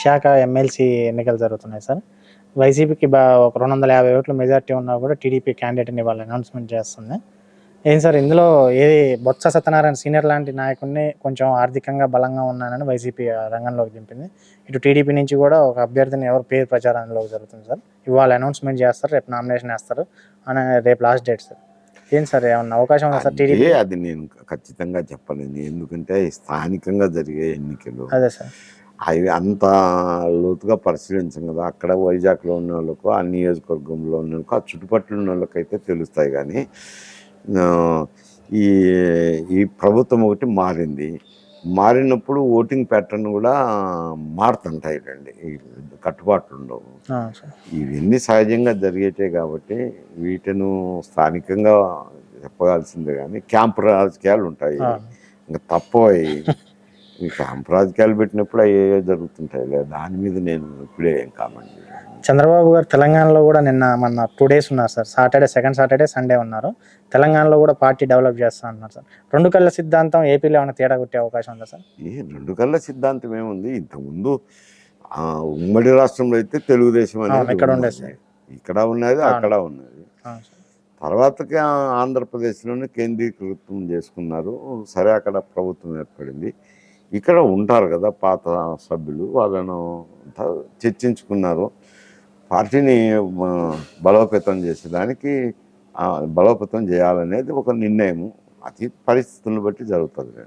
Visakha MLC ఎన్నికలు జరుగుతున్నాయి sir. వైసీపీకి బా ఒక రెండు వందల యాభై ఓట్ల మెజార్టీ ఉన్నా కూడా టీడీపీ క్యాండిడేట్ని వాళ్ళు అనౌన్స్మెంట్ చేస్తుంది. ఏం సార్ ఇందులో ఏది బొత్స సత్యనారాయణ సీనియర్ లాంటి నాయకుడిని కొంచెం ఆర్థికంగా బలంగా ఉన్నానని వైసీపీ రంగంలోకి దింపింది. ఇటు టీడీపీ నుంచి కూడా ఒక అభ్యర్థిని ఎవరు పేరు ప్రచారంలోకి జరుగుతుంది సార్. ఇవాళ అనౌన్స్మెంట్ చేస్తారు రేపు నామినేషన్ వేస్తారు. అని రేపు లాస్ట్ డేట్ సార్. ఏం సార్ ఏమన్నా అవకాశం ఉందా సార్ టీడీపీ? అది నేను ఖచ్చితంగా చెప్పలేను. ఎందుకంటే స్థానికంగా జరిగే ఎన్నికలు అదే సార్. అవి అంత లోతుగా పరిశీలించం కదా. అక్కడ వైజాగ్లో ఉన్న వాళ్ళకు ఆ నియోజకవర్గంలో ఉన్న వాళ్ళకు ఆ చుట్టుపక్కల ఉన్న వాళ్ళకైతే తెలుస్తాయి కానీ ఈ ఈ ప్రభుత్వం ఒకటి మారింది. మారినప్పుడు ఓటింగ్ ప్యాటర్న్ కూడా మారుతుంటాయి రండి ఈ కట్టుబాట్లు ఉండవు. ఇవన్నీ సహజంగా జరిగేటే కాబట్టి వీటిను స్థానికంగా చెప్పాల్సిందే కానీ క్యాంప్ రాజకీయాలు ఉంటాయి. ఇంకా తప్పు అవి. ఈ క్యాంప్ రాజకీయాలు పెట్టినప్పుడు అవి జరుగుతుంటాయి దాని మీద నేను ఇప్పుడే ఏం కామెంట్. చంద్రబాబు గారు తెలంగాణలో కూడా నిన్న మొన్న టూ డేస్ ఉన్నారు sir Saturday second Saturday Sunday ఉన్నారు తెలంగాణలో కూడా పార్టీ డెవలప్ చేస్తా అంటున్నారు సార్ రెండు కళ్ళ సిద్ధాంతం ఏపీలో ఏమైనా తేడా కొట్టే అవకాశం ఉందా సార్ ఈ రెండు కళ్ళ సిద్ధాంతం ఏముంది ఇంతకుముందు ఉమ్మడి రాష్ట్రంలో అయితే తెలుగుదేశం అనేది ఇక్కడ. ఉండేది. ఇక్కడ ఉన్నది. అక్కడ ఉన్నది. తర్వాతకి ఆ- ఆంధ్రప్రదేశ్లోనే కేంద్రీకృతం చేసుకున్నారు సరే అక్కడ ప్రభుత్వం ఏర్పడింది ఇక్కడ ఉంటారు కదా పాత సభ్యులు వాళ్ళను చర్చించుకున్నారు. పార్టీని బలోపేతం చేసేదానికి బలోపేతం చేయాలనేది ఒక నిర్ణయం అది పరిస్థితులను బట్టి జరుగుతుంది.